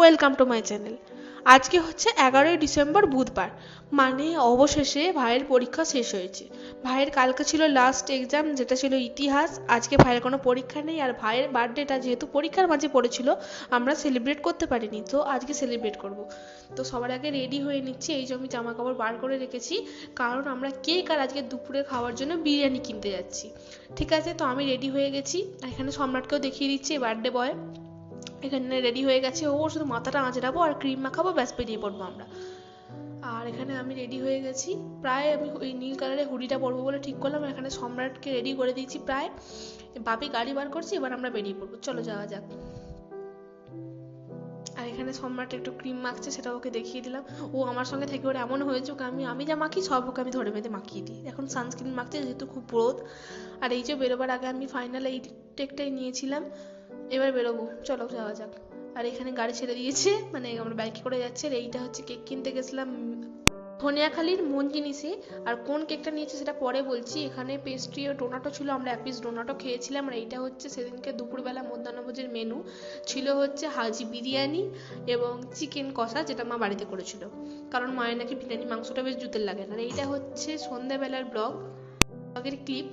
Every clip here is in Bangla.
Welcome to my channel. আজকে হচ্ছে এগারোই ডিসেম্বর বুধবার। মানে অবশেষে ভাইয়ের পরীক্ষা শেষ হয়েছে। ভাইয়ের কালকে ছিল লাস্ট এক্সাম যেটা ছিল ইতিহাস। আজকে ভাইয়ের কোনো পরীক্ষা নেই আর ভাইয়ের বার্থডেটা যেহেতু পরীক্ষার মাঝে পড়েছিল, আমরা সেলিব্রেট করতে পারিনি। তো আজকে সেলিব্রেট করব। তো সবার আগে রেডি হয়ে নিচ্ছি। এই আমি জামা কাপড় বার করে রেখেছি। কারণ আমরা কেক আর আজকে দুপুরে খাওয়ার জন্য বিরিয়ানি কিনতে যাচ্ছি। ঠিক আছে, তো আমি রেডি হয়ে গেছি। এখানে সম্রাটকেও দেখিয়ে দিচ্ছি বার্থডে বয় এখানে রেডি হয়ে গেছে। ও শুধু মাথাটা আঁচড়াবো আর ক্রিম মাখাবো, ব্যাস বেরিয়ে পড়ব আমরা। আর এখানে আমি রেডি হয়ে গেছি। প্রায় আমি ওই নীল কালারের হুডিটা পরবো বলে ঠিক করলাম। এখানে সম্রাটকে রেডি করে দিয়েছি প্রায়। বাপি গাড়ি বার করছি, এবার আমরা বেরিয়ে পড়ব। চলো যাওয়া যাক। আর এখানে সম্রাট একটু ক্রিম মাখছে, সেটা ওকে দেখিয়ে দিলাম। ও আমার সঙ্গে থেকে ওর এমন হয়েছে, ওকে আমি আমি যা মাখি সব ওকে আমি ধরে বেঁধে মাখিয়ে দিই। এখন সানস্ক্রিন মাখছে, যেহেতু খুব রোদ। আর এই যে বেরোবার আগে আমি ফাইনাল এই টেকটাই নিয়েছিলাম। এবার বেরোবো। চলো, যাওয়া যাক। আর এখানে গাড়ি ছেড়ে দিয়েছে। মানে আমরা বাইকে করে যাচ্ছে। আর এইটা হচ্ছে কেক কিনতে গেছিলাম। ধনিয়াখালির মন জিনিসে আর কোন কেকটা নিয়েছে সেটা পরে বলছি। এখানে পেস্ট্রি ও ডোনাটো ছিল। আমরা এক পিস ডোনাটো খেয়েছিলাম। আর এইটা হচ্ছে সেদিনকে দুপুরবেলা মধ্যাহ্নভোজের মেনু ছিল হচ্ছে হাজি বিরিয়ানি এবং চিকেন কষা, যেটা মা বাড়িতে করেছিল। কারণ মায়ের নাকি বিরিয়ানি মাংসটা বেশ জুতের লাগে। আর এইটা হচ্ছে সন্ধ্যাবেলার ব্লগ ব্লগের ক্লিপ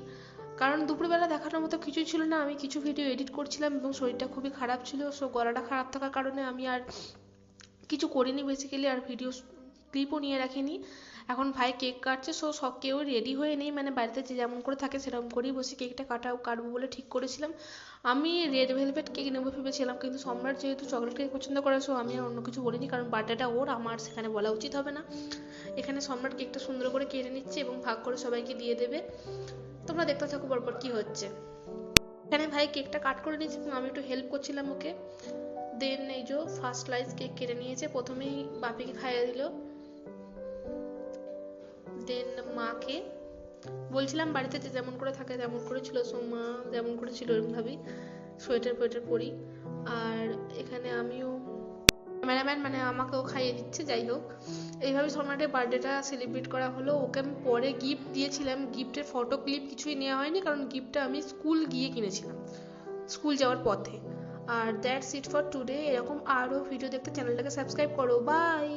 কারণ দুপুরবেলা দেখানোর মতো কিছুই ছিল না। আমি কিছু ভিডিও এডিট করছিলাম এবং শরীরটা খুবই খারাপ ছিল। সো গলাটা খারাপ থাকার কারণে আমি আর কিছু করিনি। বেসিক্যালি আর ভিডিও ক্লিপও নিয়ে রাখিনি। এখন ভাই কেক কাটছে সো সব কেউ রেডি হয়ে নেই। মানে বাড়িতে যে যেমন করে থাকে, সেরকম করেই বসে কেকটা কাটা কাটবো বলে ঠিক করেছিলাম। আমি রেড ভেলভেট কেক নেব ভেবেছিলাম, কিন্তু সম্রাট যেহেতু চকলেট কেক পছন্দ করে সো আমি আর অন্য কিছু বলিনি, কারণ বার্থডেটা ওর, আমার, সেখানে বলা উচিত হবে না। এখানে সম্রাট কেকটা সুন্দর করে কেটে নিচ্ছে এবং ভাগ করে সবাইকে দিয়ে দেবে। তোমরা দেখতে থাকো, পরপর কি হচ্ছে। এখানে ভাই কেকটা কাট করে নিয়েছে এবং আমি একটু হেল্প করছিলাম ওকে। দেন এই যে ফার্স্ট স্লাইস কেক কেটে নিয়েছে, প্রথমেই বাপিকে খাইয়ে দিল। দেন মাকে বলছিলাম বাড়িতে যে যেমন করে থাকে তেমন করে ছিল সো মা যেমন করে ছিল এরকমভাবেই সোয়েটার ফোয়েটার পরি। আর এখানে ক্যামেরাম্যান মানে আমাকেও খাইয়ে দিচ্ছে, যাই হোক। এইভাবে সম্রাটের বার্থডেটা সেলিব্রেট করা হলো। ওকে আমি পরে গিফট দিয়েছিলাম। গিফটের ফটো ক্লিপ কিছুই নেওয়া হয়নি, কারণ গিফটটা আমি স্কুল গিয়ে কিনেছিলাম স্কুল যাওয়ার পথে। আর দ্যাটস ইট ফর টুডে এরকম আরও ভিডিও দেখতে চ্যানেলটাকে সাবস্ক্রাইব করো। বাই